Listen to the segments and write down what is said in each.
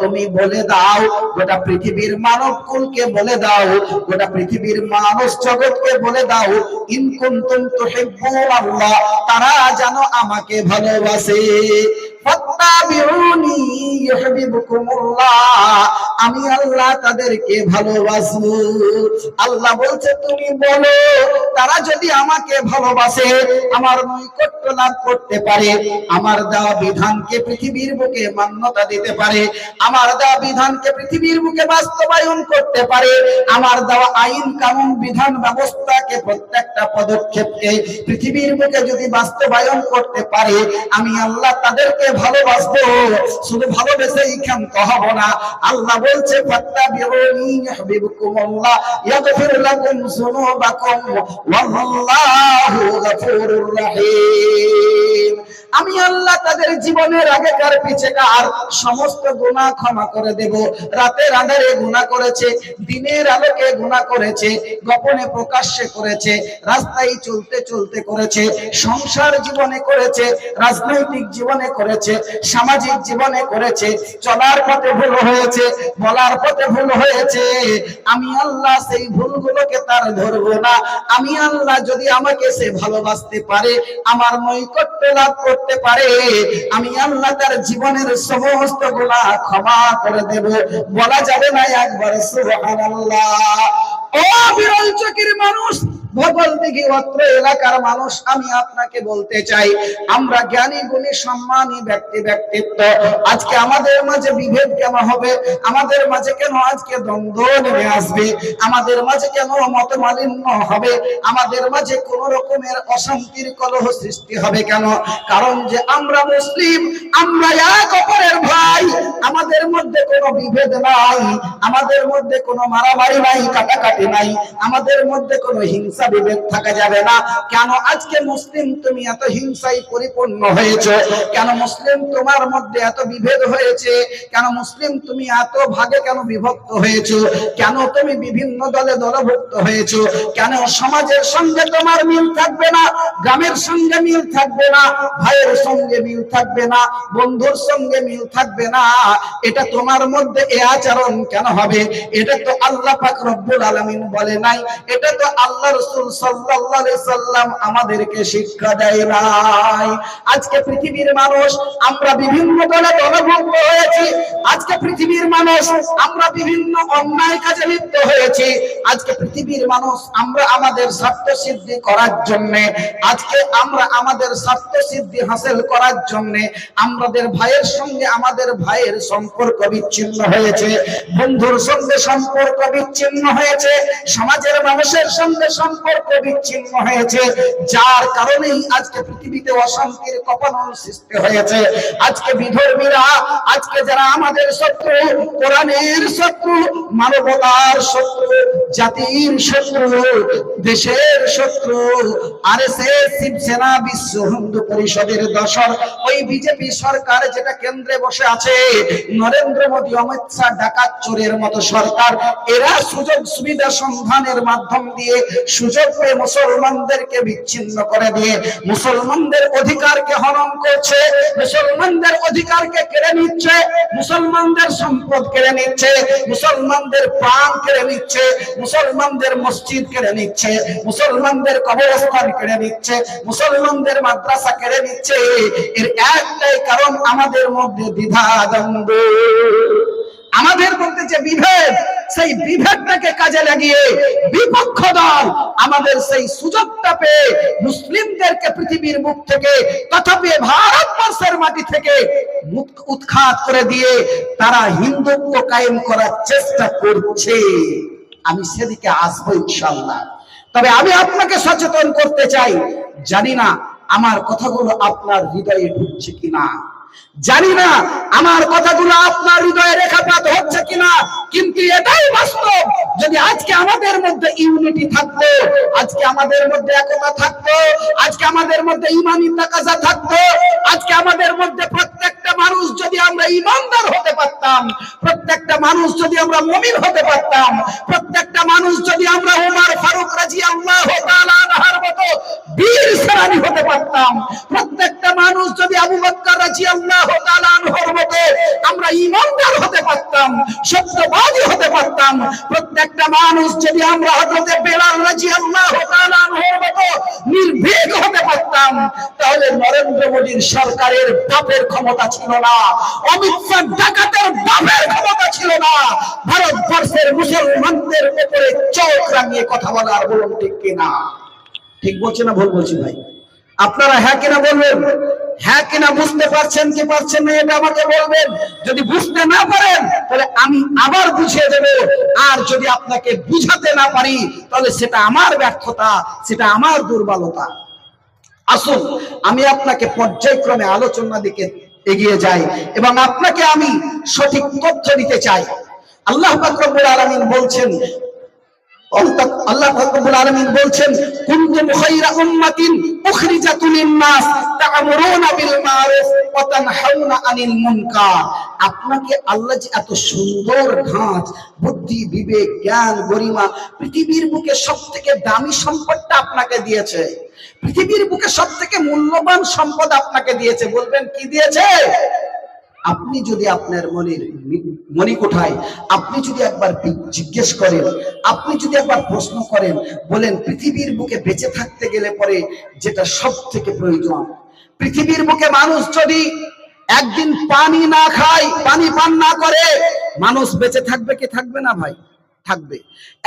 তুমি বলে দাও, গোটা পৃথিবীর মানব কুলকে বলে দাও, গোটা পৃথিবীর মানুষ জগৎকে বলে দাও, ইন কুনতুম তুহিব্বুন আল্লাহ তারা যেন আমাকে ভালোবাসে। আমি আল্লাহ তাদেরকে ভালোবাসবো আল্লাহ বলছে, তুমি বলো, তারা যদি আমাকে ভালোবাসে, আমার নৈকট্য লাভ করতে পারে, আমার দেওয়া বিধানকে পৃথিবীর বুকে মান্যতা দিতে পারে, আমার দেওয়া বিধানকে পৃথিবীর বুকে বাস্তবায়ন করতে পারে, আমার দেওয়া আইন, কানুন, বিধান, ব্যবস্থাকে প্রত্যেকটা পদক্ষেপকে পৃথিবীর বুকে যদি বাস্তবায়ন করতে পারে, আমি আল্লাহ তাদেরকে ভালোবাসবো, শুধু ভালোবেসেই ক্ষান্ত হব না? আল্লাহ বলছে আমি আল্লাহ তাদের জীবনের আগেকার পিছেকার সমস্ত গুনাহ ক্ষমা করে দেব। রাতের আঁধারে গুনাহ করেছে, দিনের আলোকে গুনাহ করেছে, গোপনে প্রকাশ্যে করেছে, রাস্তায় চলতে চলতে করেছে, সংসার জীবনে করেছে, রাজনৈতিক জীবনে করেছে। সামাজিক জীবনে করেছে, চলার পথে ভুল হয়েছে, বলার পথে ভুল হয়েছে। আমি আল্লাহ সেই ভুলগুলোকে তার ধরবো না। আমি আল্লাহ যদি আমাকে সে ভালোবাসতে পারে, আমার নৈকট্য লাভ করতে পারে, আমি আল্লাহ তার জীবনের সমস্ত গুণা ক্ষমা করে দেব। বলা যাবে না একবার, সুবহানাল্লাহ। ও বিরল চকির মানুষ ভগল দিঘি অত্র এলাকার মানুষ, আমি আপনাকে বলতে চাই, আমরা জ্ঞানী, গুণী, সম্মানী ব্যক্তি, ব্যক্তিত্ব। আজকে আমাদের মাঝে বিভেদ কেন হবে? আমাদের মাঝে কেন আজকে দ্বন্দ্ব নেমে আসবে? আমাদের মাঝে কেন হবে? আমাদের মাঝে কোন রকমের অশান্তির কলহ সৃষ্টি হবে কেন? কারণ যে আমরা মুসলিম, আমরা এক অপরের ভাই। আমাদের মধ্যে কোনো বিভেদ নাই। আমাদের মধ্যে কোনো মারামারি নাই, কাটাকাটি নাই। আমাদের মধ্যে কোনো হিংসা বিভেদ থাকা যাবে না। কেন আজকে মুসলিম তুমি এত হিংসায় পরিপূর্ণ হয়েছে? কেন মুসলিম তোমার মধ্যে এত বিভেদ হয়েছে? কেন মুসলিম তুমি এত ভাগে কেন বিভক্ত হয়েছো? কেন তুমি বিভিন্ন দলে দলভুক্ত হয়েছো? কেন সমাজের সঙ্গে তোমার মিল থাকবে না? গ্রামের সঙ্গে মিল থাকবে না? ভাইয়ের সঙ্গে মিল থাকবে না? বন্ধুর সঙ্গে মিল থাকবে না? এটা তোমার মধ্যে এ আচরণ কেন হবে? এটা তো আল্লাহ পাক রব্বুল আলামিন বলে নাই। এটা তো আল্লাহ রাসূল সাল্লাম আমাদেরকে শিক্ষা দেয় নাই। আজকে পৃথিবীর মানুষ, আমরা বিভিন্ন দলে হয়েছি। আজকে পৃথিবীর মানুষ, আমরা বিভিন্ন অন্যায় কাজে লিপ্ত হয়েছি। আজকে পৃথিবীর মানুষ, আমরা আমাদের স্বার্থ সিদ্ধি করার আজকে আমরা আমাদের স্বার্থ সিদ্ধি হাসিল করার জন্য, আমাদের ভাইয়ের সঙ্গে আমাদের ভাইয়ের সম্পর্ক বিচ্ছিন্ন হয়েছে। বন্ধুর সঙ্গে সম্পর্ক বিচ্ছিন্ন হয়েছে। সমাজের মানুষের সঙ্গে সম্পর্ক বিচ্ছিন্ন হয়েছে, যার কারণেই আজকে পৃথিবীতে অশান্তির কপালন সৃষ্টি হয়েছে। আজকে বিধর্মীরা, আজকে যারা আমাদের শত্রু, কোরআনের শত্রু, মানবতার শত্রু, জাতির শত্রু, দেশের শত্রু আর এস শিবসেনা বিশ্ব হিন্দু পরিষদের দশর, ওই বিজেপি সরকার যেটা কেন্দ্রে বসে আছে, নরেন্দ্র মোদী, অমিত শাহ, ডাকাত চোরের মতো সরকার, এরা সুযোগ সুবিধা সন্ধানের মাধ্যম দিয়ে সুযোগ পেয়ে মুসলমানদেরকে বিচ্ছিন্ন করে দিয়ে মুসলমানদের অধিকারকে হরণ করছে, মুসলমানদের অধিকারকে কেড়ে নিচ্ছে, মুসলমানদের সম্পদ কেড়ে নিচ্ছে, মুসলমানদের প্রাণ কেড়ে নিচ্ছে, মুসলমানদের মসজিদ কেড়ে নিচ্ছে, মুসলমানদের কবরস্থান কেড়ে নিচ্ছে, মুসলমানদের মাদ্রাসা কেড়ে নিচ্ছে। এর একটাই কারণ আমাদের মধ্যে দ্বিধা দ্বন্দ্ব। আমাদের মধ্যে যে বিভেদ সেই বিভেদটাকে কাজে লাগিয়ে বিপক্ষ দল আমাদের সেই সুযোগটা পেয়ে মুসলিমদেরকে পৃথিবীর মুখ থেকে, তথাপি ভারতবর্ষের মাটি থেকে উৎখাত করে দিয়ে তারা হিন্দুত্ব কায়েম করার চেষ্টা করছে। আমি সেদিকে আসব ইনশাল্লাহ তবে আমি আপনাকে সচেতন করতে চাই, জানি না আমার কথাগুলো আপনার হৃদয়ে ঢুকছে কিনা। জানি না আমার কথাগুলো আপনার হৃদয়ে রেখাপাত হচ্ছে কিনা, কিন্তু এটাই বাস্তব। যদি আজকে আমাদের মধ্যে ইউনিটি থাকতো, আজকে আমাদের মধ্যে একতা থাকতো, আজকে আমাদের মধ্যে ইমানি তাকাজা থাকতো, আজকে আমাদের মধ্যে প্রত্যেকটা মানুষ যদি আমরা ইমানদার হতে পারতাম, প্রত্যেকটা মানুষ যদি আমরা মমিন হতে পারতাম, প্রত্যেকটা মানুষ যদি আমরা উমার ফারুক রাজি আল্লাহ মতো বীর সেনানি হতে পারতাম প্রত্যেকটা মানুষ যদি আবু বক্কর রাজি নির্ভীক হতে পারতাম, তাহলে নরেন্দ্র মোদীর সরকারের বাপের ক্ষমতা ছিল না, অমিত ডাকাতের বাপের ক্ষমতা ছিল না। ভারতবর্ষের মুসলমানদের উপরে চোখ রাঙিয়ে কথা বলার বলুন ঠিক কিনা? ঠিক বলছে না ভুল বলছি ভাই? আপনারা হ্যাঁ কিনা বলবেন? হ্যাঁ কিনা বুঝতে পারছেন কি পারছেন না এটা আমাকে বলবেন? যদি বুঝতে না পারেন, তাহলে আমি আবার বুঝিয়ে দেব। আর যদি আপনাকে বুঝাতে না পারি, তাহলে সেটা আমার ব্যর্থতা, সেটা আমার দুর্বলতা। আসুন, আমি আপনাকে পর্যায়ক্রমে আলোচনা দিকে এগিয়ে যাই এবং আপনাকে আমি সঠিক তথ্য দিতে চাই। আল্লাহ পাক রব্বুল আলামিন বলছেন আপনাকে আল্লাহ যে এত সুন্দর ধাঁচ বুদ্ধি, বিবেক, জ্ঞান, গরিমা পৃথিবীর বুকে সবথেকে দামি সম্পদটা আপনাকে দিয়েছে। পৃথিবীর বুকে সবথেকে মূল্যবান সম্পদ আপনাকে দিয়েছে। বলবেন, কি দিয়েছে? আপনি যদি আপনার মনের মনি কোঠায়, আপনি যদি একবার জিজ্ঞেস করেন, আপনি যদি একবার প্রশ্ন করেন, বলেন, পৃথিবীর বুকে বেঁচে থাকতে গেলে পরে যেটা সব থেকে প্রয়োজন? পৃথিবীর বুকে মানুষ যদি একদিন পানি না খায়, পানি পান না করে, মানুষ বেঁচে থাকবে কি থাকবে না ভাই? থাকবে।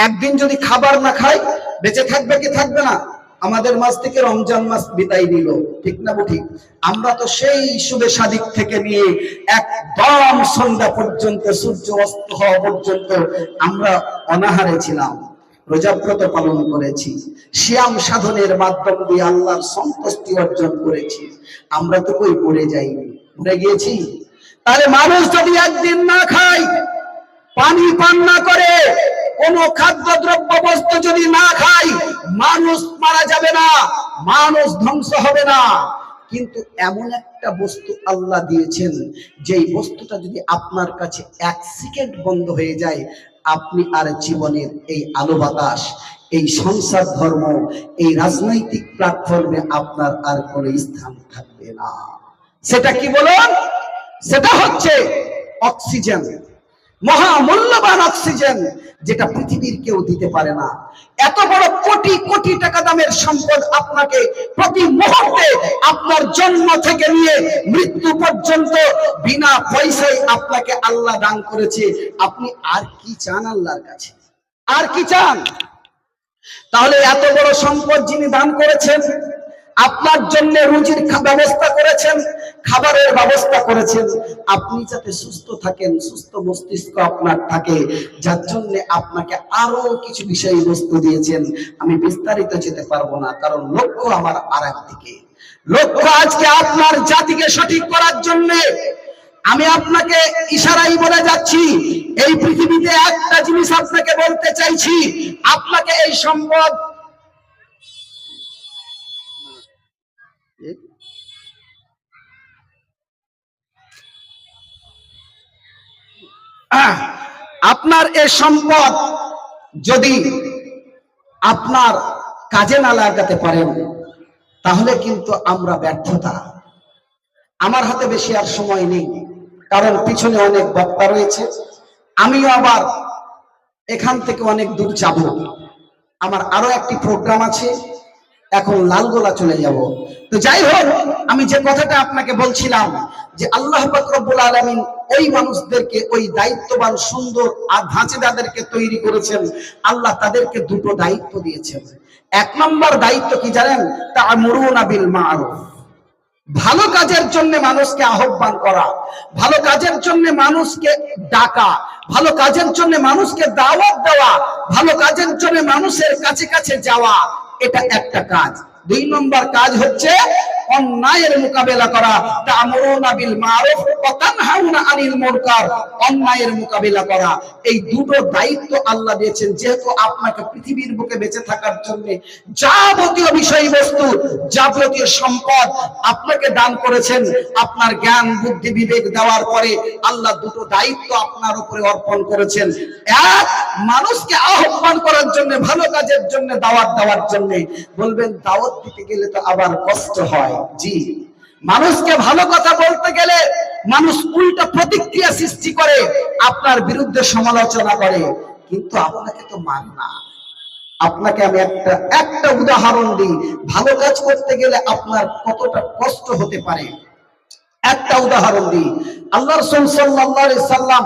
একদিন যদি খাবার না খায়, বেঁচে থাকবে কি থাকবে না? আমাদের মাস থেকে রমজান মাস বিদায় নিল, ঠিক না ঠিক আমরা তো সেই শুভে সাদিক থেকে নিয়ে একদম সন্ধ্যা পর্যন্ত, সূর্য অস্ত হওয়া পর্যন্ত আমরা অনাহারে ছিলাম, রোজাব্রত পালন করেছি শ্যাম সাধনের মাধ্যম দিয়ে আল্লাহর সন্তুষ্টি অর্জন করেছি। আমরা তো কই পড়ে যাইনি ভুলে গিয়েছি? তাহলে মানুষ যদি একদিন না খায়, পানি পান না করে কোন খাদ্য দ্রব্য বস্তু যদি না খাই মানুষ মারা যাবে না, মানুষ ধ্বংস হবে না। কিন্তু এমন একটা বস্তু আল্লাহ দিয়েছেন, যেই বস্তুটা যদি আপনার কাছে এক সেকেন্ড বন্ধ হয়ে যায়, আপনি আর জীবনের এই আলো বাতাস এই সংসার ধর্ম এই রাজনৈতিক প্ল্যাটফর্মে আপনার আর কোনো স্থান থাকবে না। সেটা কি বলুন? সেটা হচ্ছে অক্সিজেন। মহামূল্যবান অক্সিজেন যেটা পৃথিবীর কেউ দিতে পারে না। এত বড় কোটি কোটি টাকা দামের সম্পদ আপনাকে প্রতি মুহূর্তে আপনার জন্ম থেকে নিয়ে মৃত্যু পর্যন্ত বিনা পয়সায় আপনাকে আল্লাহ দান করেছে। আপনি আর কি চান আল্লাহর কাছে? আর কি চান? তাহলে এত বড় সম্পদ যিনি দান করেছেন আপনার জন্য রুজির ব্যবস্থা করেছেন, খাবারের ব্যবস্থা করেছেন। আপনি যাতে সুস্থ থাকেন, সুস্থ মস্তিষ্ক আপনার থাকে, যার জন্য আপনাকে আরও কিছু বিষয়বস্তু দিয়েছেন। আমি বিস্তারিত যেতে পারব না, কারণ লক্ষ্য আমার আর দিকে লক্ষ্য আজকে আপনার জাতিকে সঠিক করার জন্য। আমি আপনাকে ইশারাই বলে যাচ্ছি, এই পৃথিবীতে একটা জিনিস আপনাকে বলতে চাইছি, আপনাকে এই সম্পদ আহ, আপনার এই সম্পদ যদি আপনার কাজে না লাগাতে পারেন তাহলে কিন্তু আমরা ব্যর্থতা। আমার হাতে বেশি আর সময় নেই কারণ পিছনে অনেক বক্তা রয়েছে। আমিও আবার এখান থেকে অনেক দূর যাব। আমার আরও একটি প্রোগ্রাম আছে। এখন লালগোলা চলে যাব। তো যাই হোক, আমি যে কথাটা আপনাকে বলছিলাম যে আল্লাহ রব্বুল আলামিন ওই মানুষদেরকে, ওই দায়িত্ববান, সুন্দর আর ধাঁচেদারদেরকে তৈরি করেছেন। আল্লাহ তাদেরকে দুটো দায়িত্ব দিয়েছেন। এক নম্বর দায়িত্ব কি জানেন? তা মুরুনা বিল মারুফ। ভালো কাজের জন্য মানুষকে আহ্বান করা। ভালো কাজের জন্য মানুষকে ডাকা। ভালো কাজের জন্য মানুষকে দাওয়াত দেওয়া। ভালো কাজের জন্য মানুষের কাছে কাছে যাওয়া। এটা একটা কাজ। দুই নম্বর কাজ হচ্ছে অন্যায়ের মোকাবেলা করা। অন্যায়ের মোকাবেলা করা। এই দুটো দায়িত্ব আল্লাহ দিয়েছেন, যেহেতু আপনাকে পৃথিবীর বুকে বেঁচে থাকার জন্য। যাবতীয় বিষয়বস্তু যাবতীয় সম্পদ আপনাকে দান করেছেন। আপনার জ্ঞান, বুদ্ধি, বিবেক দেওয়ার পরে আল্লাহ দুটো দায়িত্ব আপনার উপরে অর্পণ করেছেন। এক, মানুষকে আহ্বান করার জন্য, ভালো কাজের জন্য, দাওয়াত দেওয়ার জন্য। বলবেন, দাওয়াত দিতে গেলে তো আবার কষ্ট হয়। জি। মানুষকে ভালো কথা বলতে গেলে মানুষ উল্টা প্রতিক্রিয়া সৃষ্টি করে, আপনার বিরুদ্ধে সমালোচনা করে। কিন্তু আপনাকে তো মানে না। আপনাকে আমি একটা একটা উদাহরণ দিই। ভালো কাজ করতে গেলে আপনার কতটা কষ্ট হতে পারে? একটা উদাহরণ দিই। আল্লাহ রসুল সাল্লাহ সাল্লাম